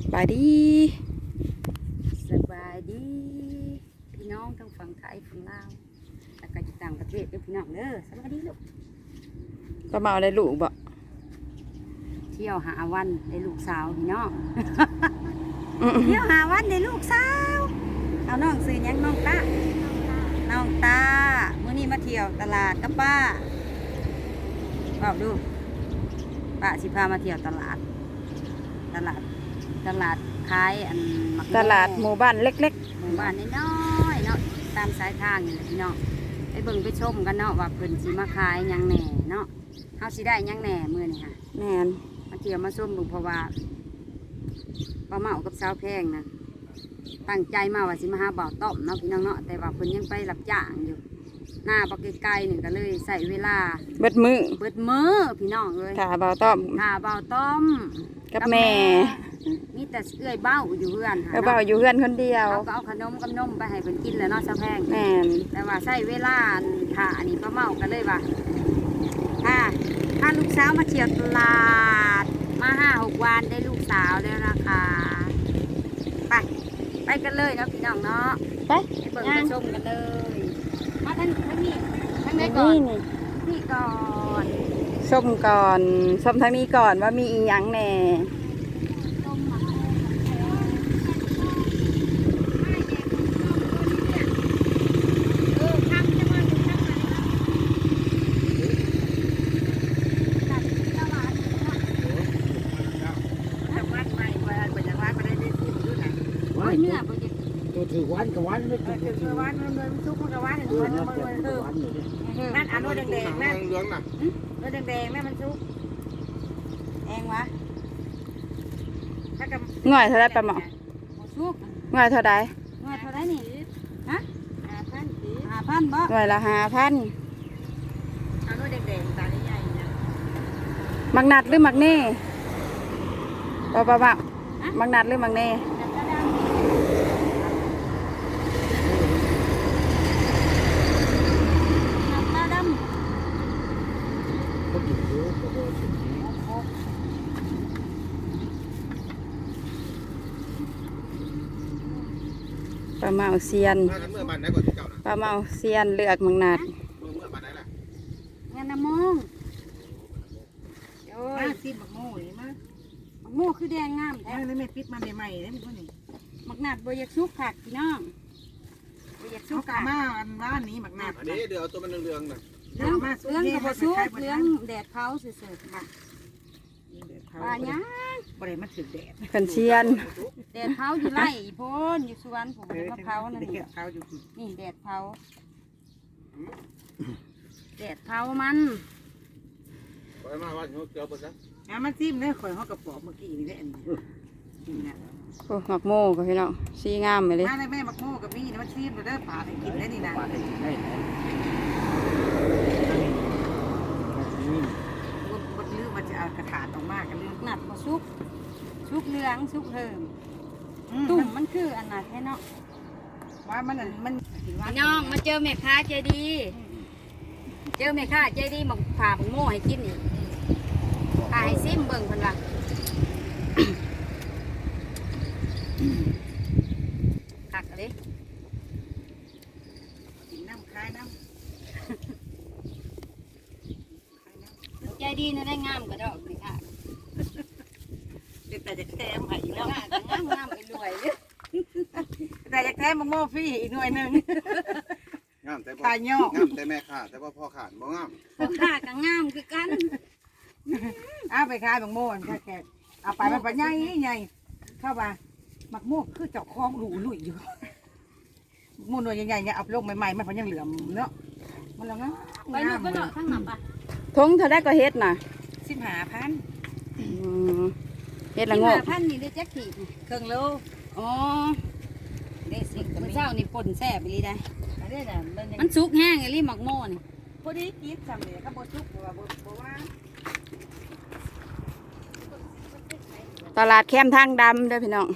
สบายดี สบายดี พี่น้องทั้งฝั่งไทยฝั่งลาวแล้วก็อยู่ต่างประเทศเด้อพี่น้องเด้อสวัสดีลูกป้าเมาได้ลูกบ่เที่ยวหาวันได้ลูกสาวพี่น้องอื้อเที่ยวหาวันได้ลูกสาวเอาน้องซื้อหยังน้องตาน้องตามื้อนี้มาเที่ยวตลาดกับป้าบอกดูป้าสิพามาเที่ยวตลาด ตลาด ตลาดขายอันมักตลาดหมู่บ้านเล็ก หมู่บ้านน้อยๆเนาะตามสายทางนี่แหละพี่น้องไปเบิ่งไปชมกันเนาะว่าเพิ่นสิมาขายหยังแหน่เนาะเฮาสิได้หยังแหน่มื้อนี้ค่ะๆ แม่นมาเที่ยวมาชมเบิ่งเพราะว่าป้าเมากับสาวแพงนะตั้งใจมาว่าสิมาหาบ่าวต้อมเนาะพี่น้องเนาะแต่ว่าเพิ่นยังไปรับจ้างอยู่ หน้าบักไกลๆนี่ก็เลยใส่เวลาเบิดมือเบิดมื้อพี่น้องเอ้ย ถ้าเบาต้อมถ้าบ่าวต้อมกับแม่ มีแต่เอื้อยเบ้าอยู่เพื่อนหเออเบาอยู่เพื่อนคนเดียว เขาก็เอาขนมกับนมไปให้เพิ่นกินแหล้วเนาะสาวแพงแม่นแต่ว่าใช้เวลาถ่าอันนี้ป้าเมากันเลยว่าถ้าถ้าลูกสาวมาเที่ยวตลาดมาห้าหกวันได้ลูกสาวแล้วนะคะไปไปกันเลยเนาะพี่น้องเนาะไป ไปเบิ่งไปชมกันเลย มาทั้งทั้งนี้ทั้งไหนก่อนนี่นี่นี่ก่อน ส้มก่อนส้มทางนี้ก่อนว่ามีอีหยังแหน่ ต้มหมักเออทำจะมาถึงทางไหนนะตลาดเนาะ จังหวัดใหม่ว่าไปจังหวัดไม่ได้ได้ที่อยู่ไหน โอ้ยเนื้อบ่จะ ตันกับวันไม่ถืออคือคือวันมันมันทุกข์มันก็วันเออนนับมันแต่มันออนอยู่ดินั่นอันโน้นแดงๆนั่นเหลืองน่ะโน้นแดงๆนั่นมันทุกข์แองวะถ้ากับง่อยเท่าไรป้าหมอหมดสุกง่อยเท่าไรเงินเท่าไรนี่ฮะอาพันสีห้าพันบ่ง่อยละห้าพันอันโน้นแดงๆตาใหญ่ๆมักนัดหรือมักเน่ป้าป้าเมามักนัดหรือมักเน่ ตาด เขาถือเยอะกว่าตัวถือ ป้า เมาเซียนมากันเมื่อบันไหนก่อนที่เจ้าน่ะป้าเมาเซียนเลือกมักนัดเมื่อเมื่อบันไหนล่ะำเงินน้ำมงโอ้มายซีบักโม่เลยมามักหมูคือแดงงามแล้แท้วนี่ไม่ปิดมาใหม่ๆเลยมันคนนี้มักนัดบ่อยากสุกผักพี่น้องบ่อยากสุสุกกผักมาอันบ้านนี้บักนาดอันนี้เดี๋ยวตัวมันเหลืองๆน่ะเรื่องเรื่องกับบ่สุกเรื่องแดดเผาซื่อๆค่ะว่าหยัง บ่ได้มาถึงแดดเพิ่นเซียน แดดเผาอยู่ไร่อีโพนอยู่สวนผมมะพร้าวนั่นเด็นี่กเขาอยู่นี่แดดเผาแดดเผามันไปมาว่าเขาเกี่ยวไปซะอะมันซิมเนี่ยข่อยเขากระป๋อเมื่อกี้นี่แหละอันนี้นี่นะโอ้มักโม่ก็พี่น้องสีงามไปเลยมาเลยแม่บักโม่กับมี่นะมันซีมเราเด้อป่าให้กินได้นี่นะปาดให้กินได้ไหนนี่บนบนลือมันจะเอากระถางออกมากกันลือหนัดบ่สุก สุกเหลืองสุกเหิมตุ่ตุ่มมมันคืออันนั้นแค่เนาะว่ามันอันมันพี่น้องมาเจอแม่ค้าใจดี เจอแม่ค้าใจดีมาผ่าบักโม่ให้กินอีกผ่าให้ซิมเบิ่งเพิ่นว่าคักเลยกินน้ำคายน้ำคายน้ำใจดีนะได้งามกระดอกแม่ค้า เด็กแต่จะแถมให้อีกแล้แล้ววก็งามงามไปรวยเลยแต่จะแถมบักโม่ฟรีอีกหน่วยหนึ่งงามแต่บ่ขายย่องามแต่แม่ขาแต่ว่าพ่อขาดบ่งามพ่อค้าก็งามคือกันเอาไปขายบักโม่ถ้าแกเอาไปมันไปใหญ่ใหญ่เข้ามาบักโม่คือเจ้าของหรูหลุยอยู่บักโม่หน่วยใหญ่ๆเนี่ยเอาลงใหม่ๆมันพันยังเหลือมเนาะมันละงามไปลูกไปเลาะทั้งหนับอะทงเท่าไรก็เฮ็ดน่ะสิบห้าพันอืม เฮ็ดละโงที่กมาพันนี่ได้จักขีดนี่เครื่องโลอ๋อเด็กสิมื้อเช้านี่ป่นแซ่บไปเลยได้ อันนี้น่ะมันยังมันสุกแห้งไอ้ลี่หมักโม่นี่พอดีกินสำเร็จก็บ่ทุกข์ว่าบ่บ่ว่าตลาดแคมทางดำเด้อพี่น้อง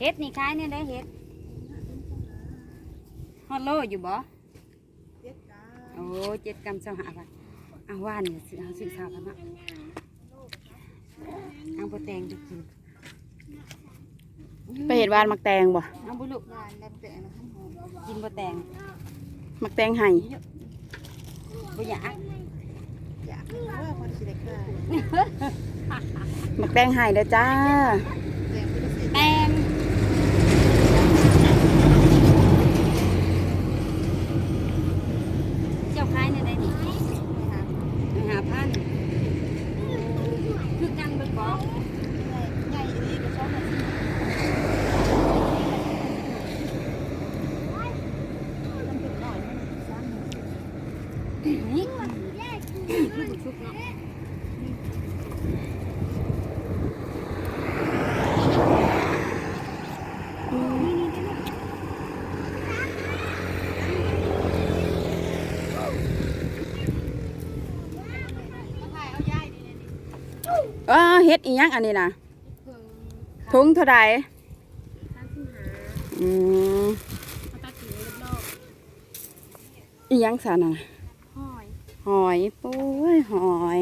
เฮ็ดนี่ขายเนี่ยได้เฮ็ดฮอดโลอยู่บ่โอ้เจ็ดกรัมเจ้าหาบาทเอาว่านเนี่ยสิเอาสิสาวกันเนาะเอาบ่แตงไปกินไปเห็ดวานมักแตงบ่เอาบุลุกกินบ่แตงมักแตงไห้บ่อยากมักแตงไห้เด้อจ้า แตงเจ้าขายในใดนี่หาพันคือกันเบิดบ่ใหญ่ดีก็ชอบแบบนี่คือบุชุกเนาะ เออเฮ็ดอีหยังอันนี้น่ะถุงเท่าใดอืมอีหยังสาน่ะหอย หอยปุ้ยหอย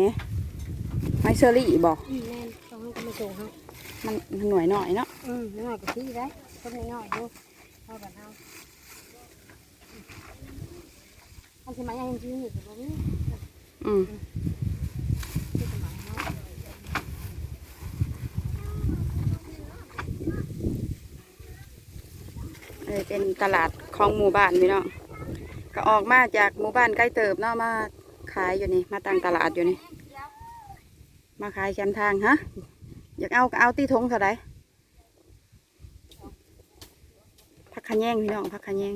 หอยเชอรี่บอกอืมแม่นต้องให้กันมาส่งเขามันมันหน่วยหน่อยเนาะอืมน้อยกว่าที่ได้คนน้อยๆดูเอาแบบเอาอันที่มายังจริงอยู่ตรงนี้อืม ที่สมัยเขา เออเป็นตลาดของหมู่บ้านพี่น้องก็ออกมาจากหมู่บ้านใกล้เติบเนาะมาขายอยู่นี่ มาตั้งตลาดอยู่นี่ มาขายแคมทางฮะอยากเอาก็เอาตีทงเท่าไรพักขะแยงพี่น้องพักขะแยง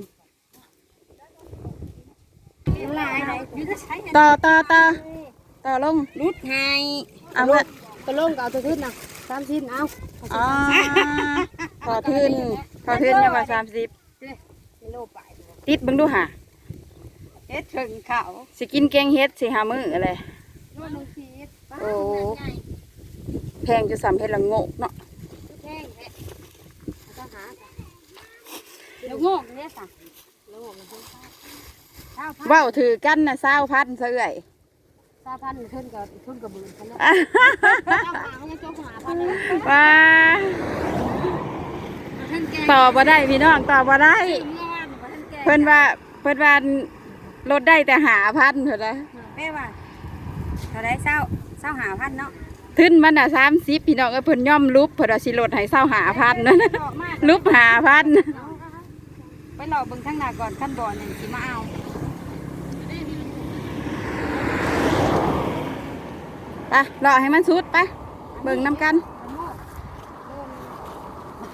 ลายอะไรยืดใช้ต่อต่อต่อต่อลงรุดให้เอาละกระลงก็เอาตัวขึ้นนะสามชิ้นเอาอ๋อขอทืน ขอทืนยังว่าสามสิบกิโลไปติดเบิ่งดูหะเฮ็ดถึงเขาสิกินแกงเฮ็ดสิหามืออะไรโลนึงชีสโอ้แพงจะสามเฮ็ดละโงกเนาะแห้งแหละต้องหาแล้วโง่เนี่ยสั่งแล้วโง่มันเพิ่มเท่าพันเว้าถือกันนะเศร้าพันเสื่อยเท่าพันขึ้นกับขึ้นกับบืนกันแล้วอะเจ้าหาเนี่ยเจ้าหาพันเลยว้าท่านแก ต่อบ่ได้พี่น้องต่อบ่ได้เมื่อวานท่านแกเพิ่นว่าเพิ่นว่าลดได้แต่หาพันเท่านั้นแม่ว่าเท่าไรเศร้าเศร้าหาพันเนาะทึนมันน่ะสามสิบพี่น้องเอ้ยเพิ่นย่อมลุบเพิ่นว่าสิลดให้เศร้าหาพันนั่นดอกมากลุบหาพันไปหลอกเบิ่งข้างหน้าก่อนขั้นบ่อหนึ่งสิมาเอาไปรอให้มันสุดไปเบิ่งน้ำกัน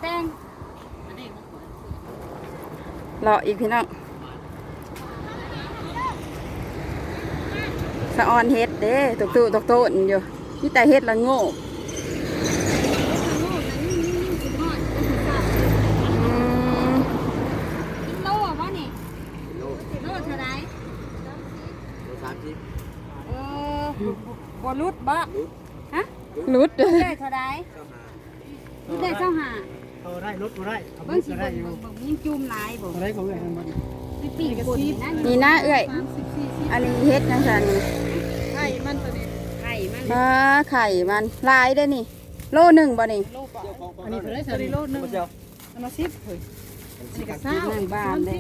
แตง รออีกพี่น้องสะออนเฮ็ดเด้ตกตุตกโตนอยู่นี่แต่เฮ็ดละโง่อืมกิโลวะนี่โลโลเท่าไรโลสามสิบเออบ่รุดบ่ฮะลุดได้เท่าไรรุดได้เท่าหา เอาได้รถก็ได้เอาเบิ่งสิก็ได้เบิ่งอยู่เบิ่งยิ่งจุ่มหลายบ่เอาได้ก็ได้ทั้งหมดสิปีกปุ่นนั่นนี่นะเอ้ยอันนี้เฮ็ดนะจ๊ะนี่ไข่มันตัวนี้ไข่มันอ่าไข่มันลายได้อนี่ โลหนึ่งบ่นี่อันนี้เท่าไหรสามโลนึงอันละสิบเฮ้ยนั่งบ้านเลย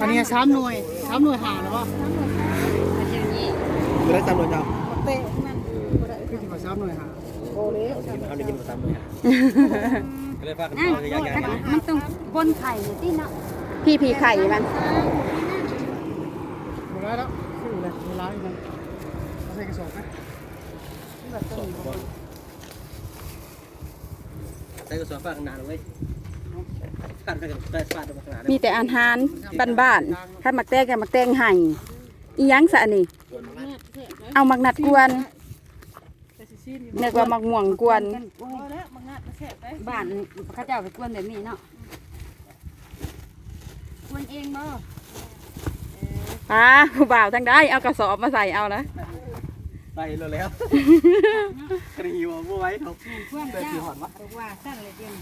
อันนี้สามหน่วยสามหน่วยหาแล้วป่ะมันอย่างนี้เได้ตามหน่วยเจ้าเตะมันคือที่ว่า สามหน่วยหาโอ้เลยเขาได้ยินมาตามหน่วยฮะก็เลยพากันนั่นเอาอย่างอย่างมันต้องบนไข่เนี่ยที่เนาะพี่พี่ไข่มันหมดแล้วคือเลยเวลาอีกมันเอาใส่กระสอบไหมใส่กระสอบฟาดข้างหน้าเลยเว้ยฟาดไปกับได้ฟาดไปข้างหน้ามีแต่อาหารบ้านๆถ้ามักแตงก็มักแตงไห่อีหยังซะอันนี่ เอามักนัดกวน นึกว่ามักม่วงกวนบ้านเขาเจ้าไปกวนแบบนี้เนาะกวนเองบ่อ่าผู้บ่าวทั้งได้เอากระสอบมาใส่เอานะไปแล้วแล้วกรีวบัวไว้เขากวนเจ้าบอกว่าสั้นเลยเดียว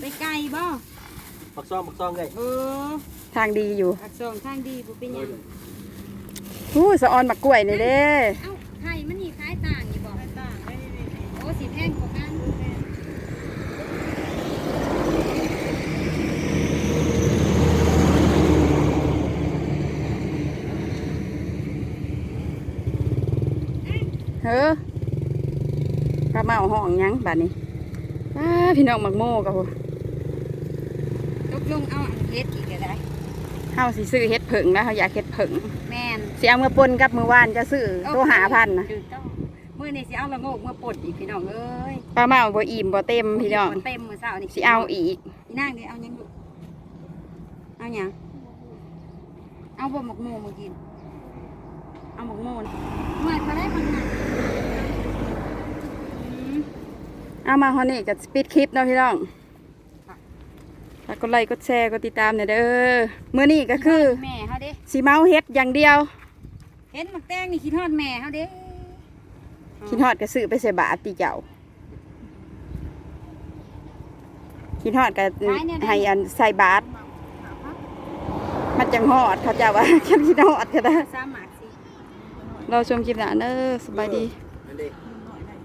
ไปไกลบ่ปักซองปักซองเลยเออทางดีอยู่อักษรทางดีบ่เป็นหยังอู้สะออนบักกล้วยนี่เด้ เอ้าไข่มันนี่คล้ายต่างอยู่บ่ต่างโอ้สีแพงกว่ากัน เฮ้อปลาเมาห้องหยังบัดนี้อ้าพี่น้องมักโม่กับตกลงเอาอันเฮ็ดอีกก็ได้เฮาสิซื้อเฮ็ดผึ่งนะเฮาอยากเฮ็ดผึ่งแม่นสิเอามื่อปนกับมือวานจะซื้อตัวหาพันนะถูกต้องมื้อนี้สิเอาละโงกมาปลดอีกพี่น้องเอ้ยปลาเมาบ่อิ่มบ่เต็มพี่น้องเต็มมื้อเช้านี่สิเอาอีกอีนางนี่เอาหยังลูกเอาหยังเอาบ่หมกโมมากิน เอาหมกโมนะเมื่อยพอได้มันน่ะอืมเอามาฮอนี่กับปิดคลิปเนาะพี่น้องฝากกดไลค์กดแชร์กดติดตามหน่อยเด้อมื้อนี้ก็คือแม่เฮาเด้สิเมาเฮ็ดอย่างเดียว เห็นหมักแตงนี่คิดฮอดแม่เฮาเด้คิดฮอดก็ซื้อไปใส่บาตรติเจ้าคิดฮอดก็ให้อันใส่บาตรมันจังฮอดเขาเจ้าว่าแค่คิดฮอดก็ได้สามหมากสิ เราชมคลิปหน้าเนอะสบายดี